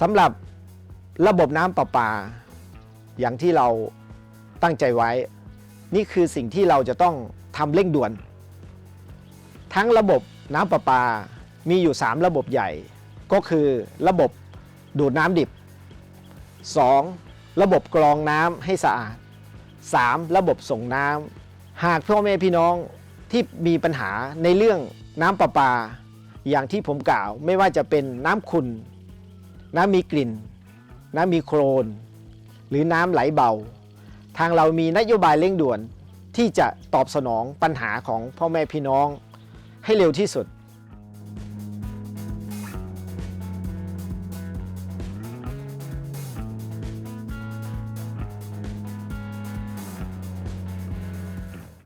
สำหรับระบบน้ำประปา อย่างที่เราตั้งใจไว้ นี่คือสิ่งที่เราจะต้องทำเร่งด่วน ทั้งระบบน้ำประปา มีอยู่ 3 ระบบใหญ่ ก็คือระบบดูดน้ำดิบ 2. ระบบกรองน้ำให้สะอาด 3. ระบบส่งน้ำหากพ่อแม่พี่น้องที่มีปัญหาในเรื่องน้ำประปา อย่างที่ผมกล่าวไม่ว่าจะเป็นน้ำขุ่น น้ำมีกลิ่น น้ำมีโครน หรือน้ำไหลเบา ทางเรามีนโยบายเร่งด่วนที่จะตอบสนองปัญหาของพ่อแม่พี่น้องให้เร็วที่สุด